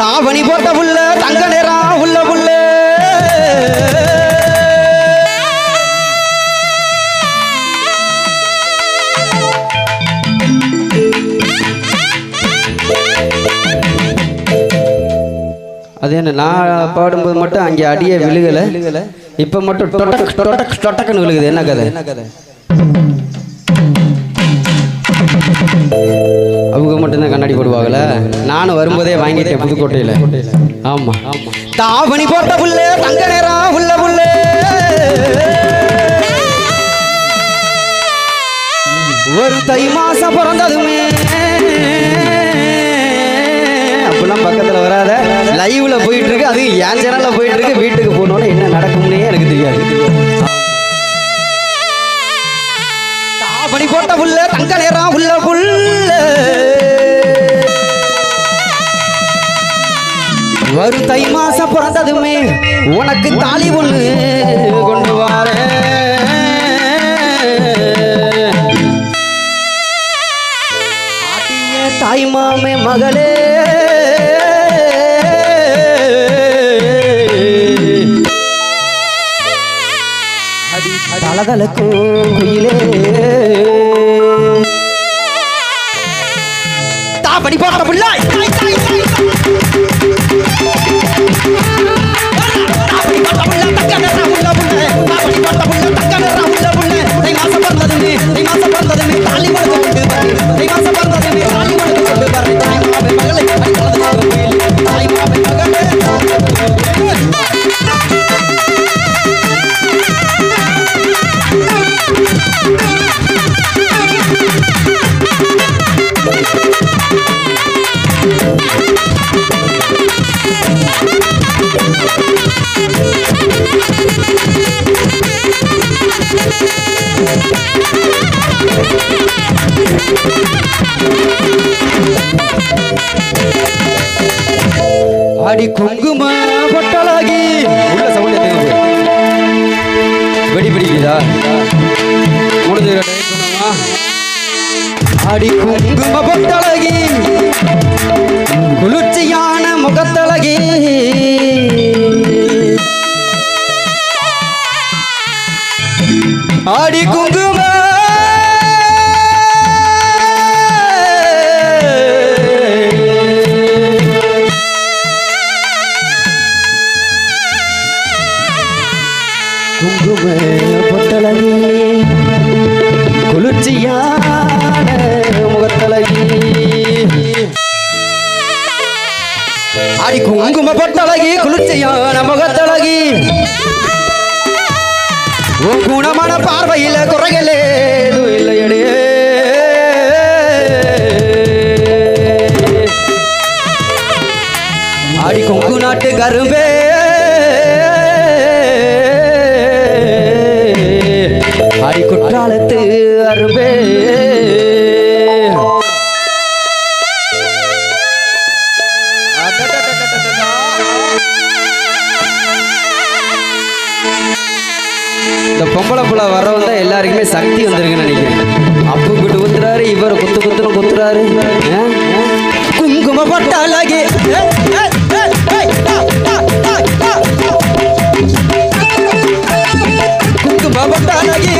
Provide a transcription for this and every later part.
தாவணி போட்ட புள்ள தங்க நேரம் உள்ள புள்ள அது என்ன நான் பாடும்போது மட்டும் அங்கே அடியே விழுகலை. இப்போ மட்டும் டொட்டக் டொட்டக் டொட்டக்குன்னு விழுகுது. என்ன கதை? என்ன கதை? அவங்க மட்டும்தான் கண்ணாடி போடுவாங்கல்ல? நானும் வரும்போதே வாங்கிட்டேன் புதுக்கோட்டையில். ஆமா. தாவணி போட்ட புள்ள தங்க நேரம் உள்ள புள்ள. ஒரு தை மாசம் பிறந்ததுமே. அப்படிலாம் பக்கத்தில் வராத. லைவ்ல போயிட்டு இருக்கு அது என் சேனல்ல போயிட்டு இருக்கு வீட்டுக்கு போனோட என்ன நடக்கும்னே எனக்கு தெரியாது. தாவணி போட்ட புள்ள தங்க நேரம் வரும் தை மாசம் பிறந்ததுமே உனக்கு தாலி ஒண்ணு கொண்டு வாரேன் தாய் மாமே மகளே. தலதலக்கும் குயிலே. தாபடி போட்ட புள்ளாய் பிறந்ததுமே அடி குங்கும பொட்டழகி அடி குங்கும பொட்டழகி குளிர்ச்சியான முகத்தழகி. குணமான பார்வையில குறைகளே இல்லையடே அடி கொங்கு நாட்டு கரும்பே பொம்பளை புள்ள வரவங்க தான் எல்லாருக்குமே சக்தி வந்திருக்குன்னு நினைக்கிறேன். அப்பு கிட்ட குத்துறாரு இவர் குத்து குத்துன்னு குத்துறாரு. குங்கும பட்டாலாகி குங்கும பட்டாலாகி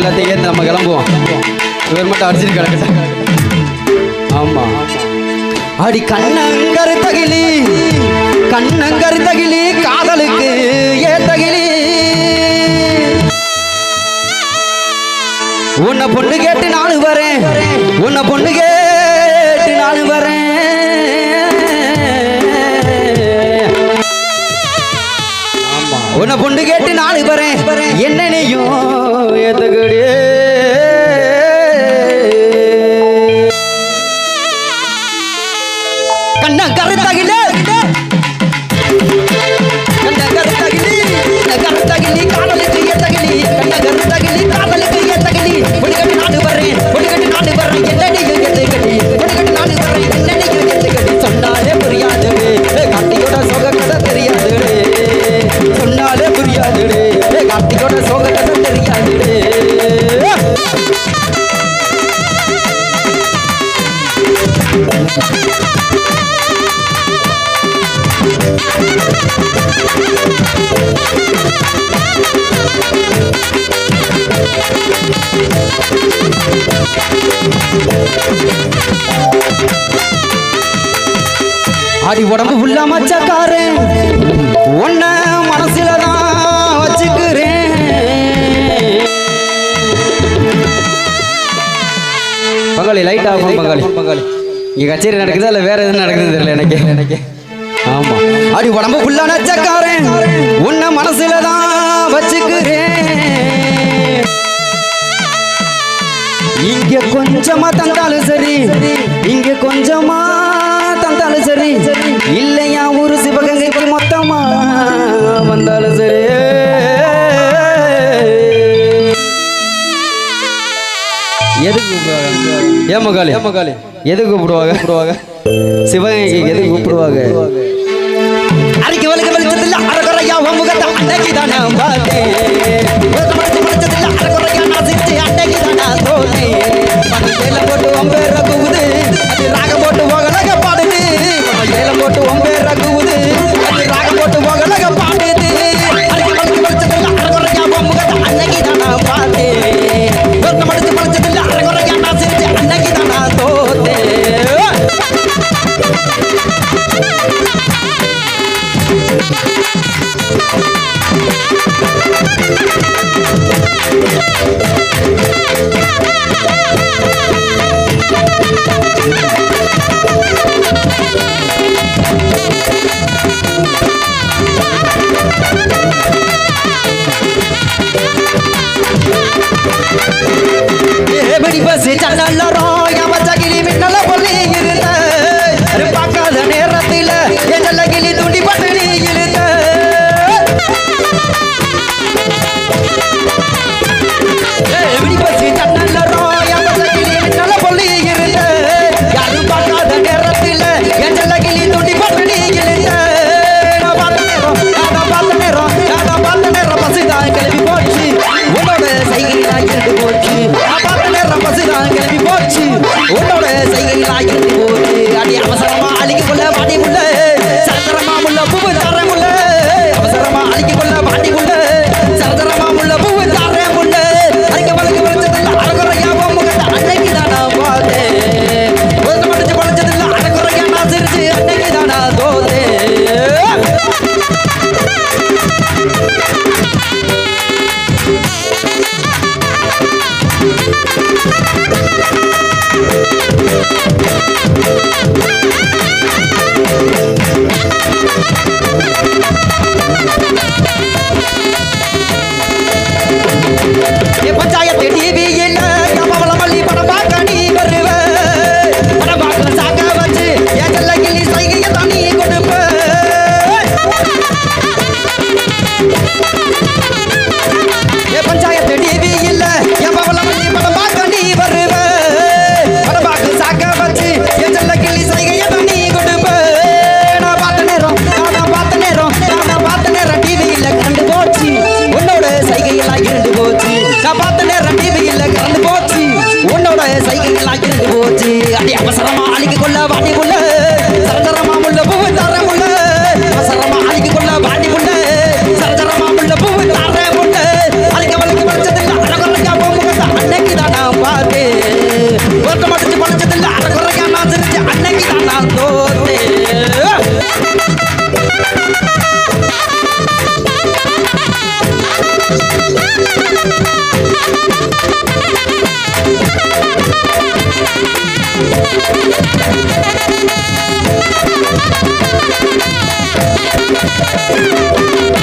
எல்லாத்தையும் ஏற்று நம்ம கிளம்புவோம். இவர் மட்டும் அடிச்சுட்டு கிடக்கட்டும் அடி கண்ணங்கரு தகிலி கண்ணங்கரு தகிலி காதலுக்கு ஏ தகிலி. உன்னை பொண்ணு கேட்டு நானும் வரேன். உன்னை பொண்ணு கேட்டு நானும் வரேன். உன்னை பொண்ணு கேட்டு நாலு பரேன் என்னனையும் ஏத்தக்கூடிய. பங்காளி லைட் ஆகும் பங்காளி பங்காளி இங்கே கச்சேரி நடக்குதா இல்லை வேற எதுவும் நடக்குது தெரியல எனக்கு? எனக்கு. ஆமா. அடி உடம்பு ஃபுல்லா நச்சக்காரன். உன்னை மனசுல தான் வச்சுக்கிறேன். இங்க கொஞ்சமா தந்தாலும் சரி இங்க கொஞ்சமா தந்தாலும் சரி. இல்லையா ஊரு சிவகங்கைக்கு மொத்தமா வந்தாலும் சரி. எதுக்கு கூப்பிடுவாங்க? ஏமகாலி ஏமகாலி கூப்பிடுவாங்க? கூப்பிடுவாங்க. சிவகங்கைக்கு எதுக்கு கூப்பிடுவாங்க? அரைக்கு வலிக்கு தானே பார்த்தேன் வெளிச்சத்தில் தானே தோல்வி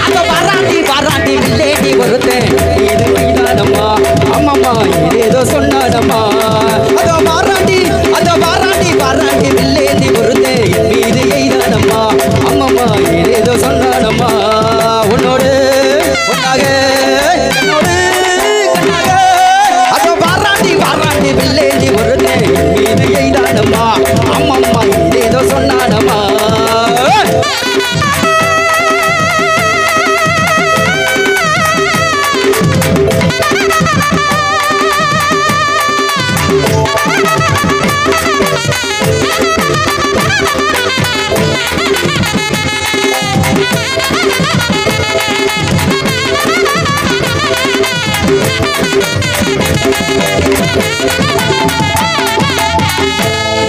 அத வராண்டி வராண்டி வில்லேடி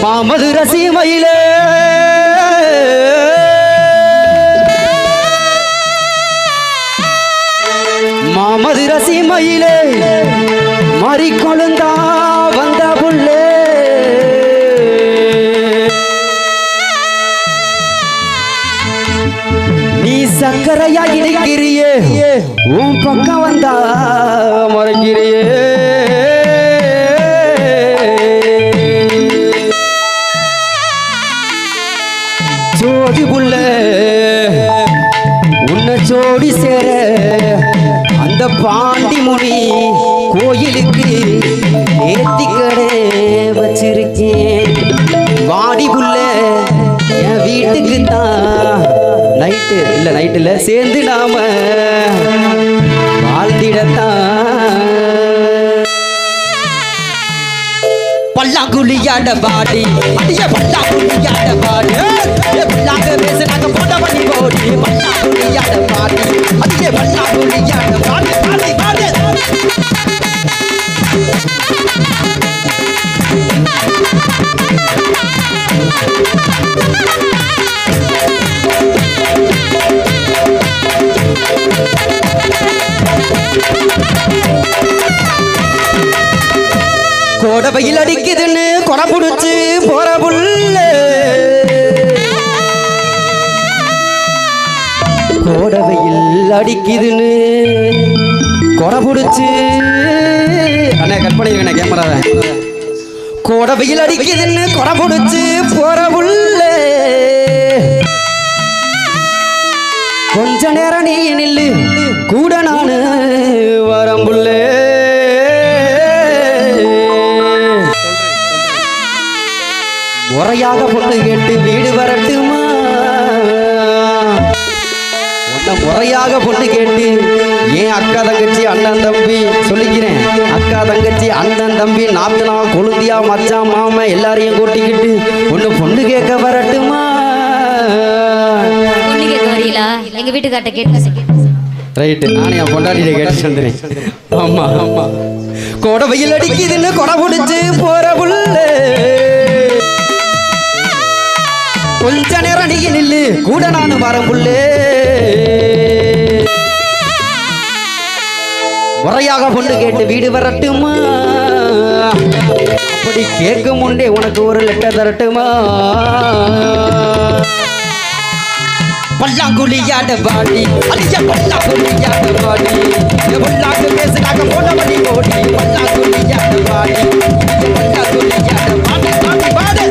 மாமது ரசீமையிலே மாமது ரசீமையிலே மாறிக்கொழுந்தான் சக்கரையா இணைக்கிறியே உன் பக்கம் வந்தா மறைக்கிறியே ஜோதி புள்ள உன்னை ஜோடி சேர அந்த பா நைட்டு இல்லை நைட்டு இல்லை சேர்ந்து நாம வாழ்ந்திடத்தான் பல்லாங்குழியாட பாடி அடிய பல்லாங்குழியாட பாடி ஏ பல்லாங்க பேசுனாங்க போட்ட பண்ணி போடி பல்லாங்குழியாட பாடி அடிய பல்லாங்குழியாட பாடி கோடவையில் அடிக்குதுன்னு கொடை புடிச்சு போற புள்ள. கோடவையில் அடிக்குதுன்னு கொடை புடிச்சு. அண்ணா கட் பண்ணிருக்கண்ணே கேமராவை கோடவையில் அடிக்குதுன்னு கொடை புடிச்சு போற புள்ள. கொஞ்ச நேரம் நீ நில்லு கூட நானு வரம்புள்ளே முறையாக பொண்ணு கேட்டு வீடு வரட்டுமா? உன்னை முறையாக பொண்ணு கேட்டு ஏன் அக்கா தங்கச்சி அண்ணன் தம்பி சொல்லிக்கிறேன். அக்கா தங்கச்சி அண்ணன் தம்பி நாத்தனா கொழுந்தியா மச்சான் மாமன் எல்லாரையும் கூட்டிக்கிட்டு ஒன்று பொண்ணு கேட்க வரட்டுமா? பொண்ணு கேட்க வரீங்களா? எங்க வீட்டுக்கார்ட்ட கேட்டு ரைட்டு நானே என் பொண்டாட்டியை கேட்டு வந்துடுறேன். ஆமா ஆமா. கொடை வெயில் அடிக்குதுன்னு கொடை பிடிச்சு போற புள்ள. கொஞ்ச நேரம் நீ நில்லு. கூட நானும் வரேன் புள்ளே. முறையாக பொண்ணு கேட்டு வீடு வரட்டுமா? அப்படி கேட்கும் முண்டே உனக்கு ஒரு லெட்டர் தரட்டுமா? பல்லாங்குழியாட பாடி அடிய பல்லாங்குழியாட பாடி. எவ்வளாக்கு பேசுனாங்க போன மணி கோடி பல்லாங்குழியாட பாடி. பல்லாங்குழியாட பாடி பாடி பாடு.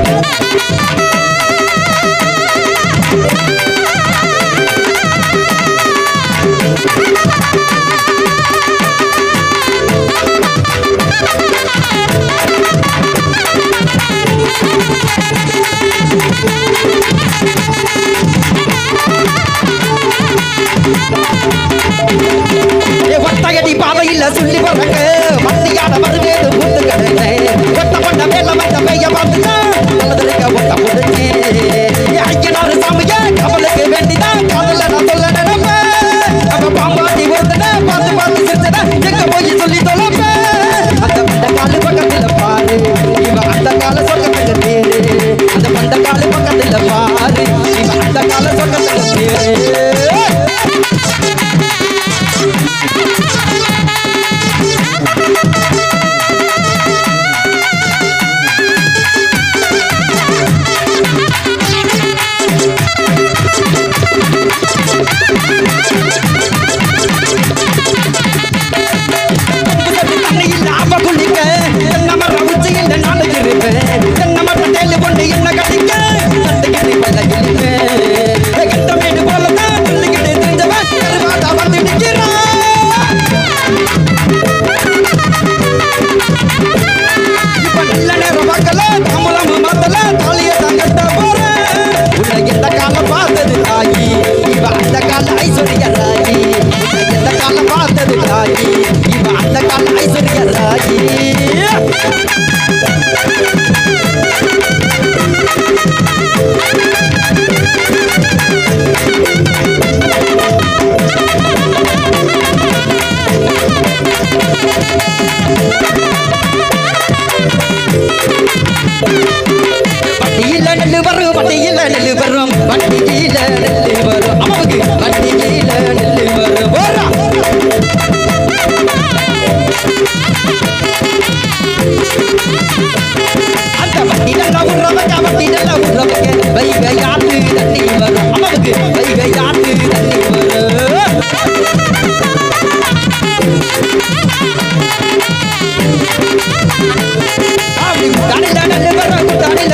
வட்டியில நெல்லு வரும் வட்டியில நெல்லு வரும். வட்டியில நெல்லு வரும். அம்மாவுக்கு வட்டியில நெல்லு வரும். போறா அந்த வட்டி நல்லா உறவங்க வட்டி நல்லா உறவங்க தண்ணி வரும். அம்மாவுக்கு வைகை தண்ணி வரும். அப்படி குண்டாடில நெல்லு வரும் குண்டாடில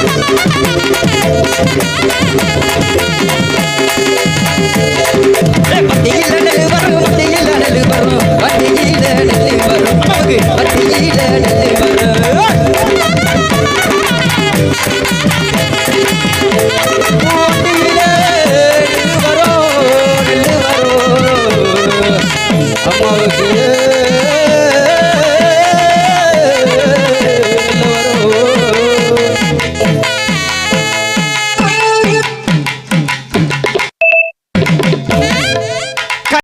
Thank you.